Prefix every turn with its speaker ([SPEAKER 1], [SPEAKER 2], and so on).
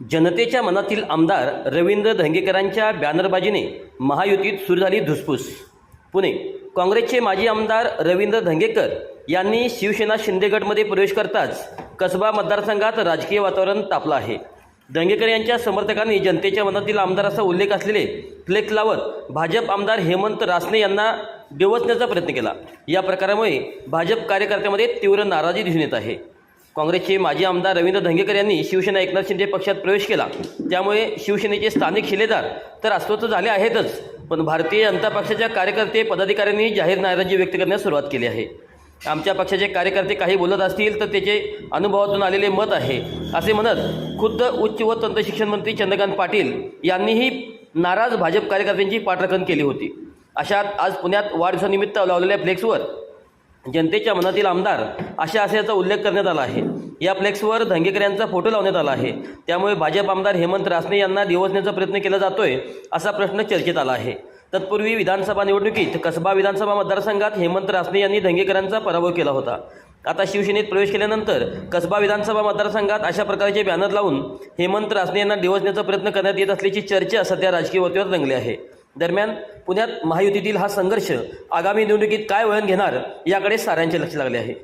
[SPEAKER 1] जनतेच्या मनातील आमदार रवींद्र धंगेकरांच्या बॅनरबाजीने महायुतीत सुरू झाली धुसफूस. पुणे काँग्रेसचे माजी आमदार रवींद्र धंगेकर यांनी शिवसेना शिंदेगडमध्ये प्रवेश करताच कसबा मतदारसंघात राजकीय वातावरण तापलं आहे. दंगेकर यांच्या समर्थकांनी जनतेच्या मनातील आमदार असा उल्लेख असलेले फ्लेक्स लावत भाजप आमदार हेमंत रासने यांना डिवचण्याचा प्रयत्न केला. या प्रकारामुळे भाजप कार्यकर्त्यामध्ये तीव्र नाराजी दिसून येत आहे. काँग्रेसचे माजी आमदार रवींद्र धंगेकर यांनी शिवसेना एकनाथ शिंदे पक्षात प्रवेश केला. त्यामुळे शिवसेनेचे स्थानिक शिलेदार तर अस्वस्थ झाले आहेतच पण भारतीय जनता पक्षाच्या कार्यकर्ते पदाधिकाऱ्यांनी जाहीर नाराजी व्यक्त करण्यास सुरुवात केली आहे. आमच्या पक्षाचे कार्यकर्ते काही बोलत असतील तर त्याचे अनुभवातून आलेले मत आहे असे म्हणत खुद्द उच्च व तंत्र शिक्षण मंत्री चंद्रकांत पाटील यांनीही नाराज भाजप कार्यकर्त्यांची पाठराखण केली होती. अशात आज पुण्यात वाढदिवसानिमित्त लावलेल्या फ्लेक्सवर जनतेच्या मनातील आमदार अशा आशयाचा उल्लेख करण्यात आला आहे. या फ्लेक्सवर धंगेकर यांचा फोटो लावण्यात आला आहे. त्यामुळे भाजप आमदार हेमंत रासने यांना दिवसण्याचा प्रयत्न केला जातोय असा प्रश्न चर्चेत आला आहे. तत्पूर्वी विधानसभा निवडणुकीत कसबा विधानसभा मतदारसंघात हेमंत रासने यांनी धंगेकरांचा पराभव केला होता. आता शिवसेनेत प्रवेश केल्यानंतर कसबा विधानसभा मतदारसंघात अशा प्रकारचे बॅनर लावून हेमंत रासने यांना डिवचण्याचा प्रयत्न करण्यात येत असल्याची चर्चा सध्या राजकीय वर्तुळात रंगली आहे. दरम्यान पुण्यात महायुतीतील हा संघर्ष आगामी निवडणुकीत काय वळण घेणार याकडे साऱ्यांचे लक्ष लागले आहे.